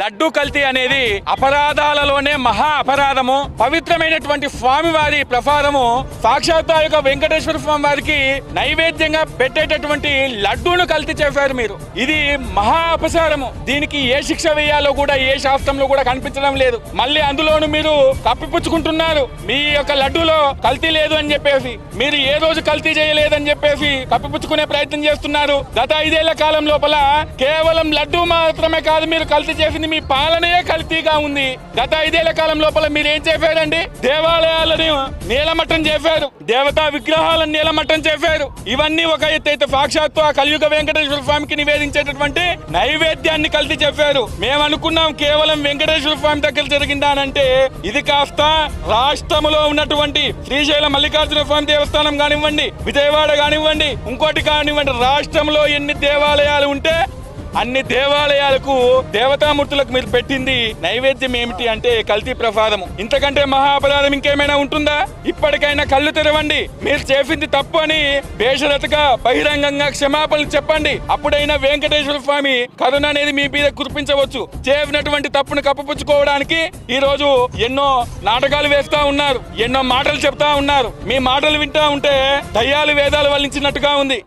లడ్డు కల్తీ అనేది అపరాధాలలోనే మహా అపరాధము. పవిత్రమైనటువంటి స్వామి వారి ప్రసాదము సాక్షాత్ యొక్క వెంకటేశ్వర స్వామి వారికి నైవేద్యంగా పెట్టేటటువంటి లడ్డూను కల్తీ చేశారు మీరు. ఇది మహా అపసారము దీనికి ఏ శిక్ష వేయాలో కూడా ఏ శాస్త్రంలో కూడా కనిపించడం లేదు. మళ్ళీ అందులోను మీరు కప్పిపుచ్చుకుంటున్నారు మీ యొక్క లడ్డూలో కల్తీ లేదు అని చెప్పేసి మీరు ఏ రోజు కల్తీ చేయలేదని చెప్పేసి కప్పిపుచ్చుకునే ప్రయత్నం చేస్తున్నారు. గత ఐదేళ్ళ కాలం లోపల కేవలం లడ్డు మాత్రమే కాదు మీరు కల్తీ చేసింది మీ పాలనయే కల్తీగా ఉంది. గత ఐదేళ్ళ కాలం లోపల మీరు ఏం చేశారండి? దేవాలయాలను నీలమట్టం చేశారు. దేవతా విగ్రహాలను నీలమట్టం చేశారు. ఇవన్నీ ఒక ఎత్తు అయితే సాక్షాత్తు ఆ కలియుగ వెంకటేశ్వర స్వామికి నివేదించేటటువంటి నైవేద్యాన్ని కల్తీ చెప్పారు మేము అనుకున్నాం కేవలం వెంకటేశ్వర స్వామి దగ్గర జరిగిందానంటే ఇది కాస్త రాష్ట్రములో ఉన్నటువంటి శ్రీశైలం మల్లికార్జున స్వామి దేవస్థానం కానివ్వండి విజయవాడ కానివ్వండి ఇంకోటి కానివ్వండి రాష్ట్రంలో ఎన్ని దేవాలయాలు ఉంటే అన్ని దేవాలయాలకు దేవతామూర్తులకు మీరు పెట్టింది నైవేద్యం ఏమిటి అంటే కల్తీ ప్రసాదము. ఇంతకంటే మహా అపరాధం ఇంకేమైనా ఉంటుందా? ఇప్పటికైనా కళ్ళు తెరవండి. మీరు చేసింది తప్పు అని బేషరతగా బహిరంగంగా క్షమాపణలు చెప్పండి. అప్పుడైనా వెంకటేశ్వర స్వామి కరుణ అనేది మీ మీద కురిపించవచ్చు. చేసినటువంటి తప్పును కప్పపుచ్చుకోవడానికి ఈ రోజు ఎన్నో నాటకాలు వేస్తా ఉన్నారు. ఎన్నో మాటలు చెప్తా ఉన్నారు. మీ మాటలు వింటా ఉంటే దయ్యాలు వేదాలు వల్లించినట్టుగా ఉంది.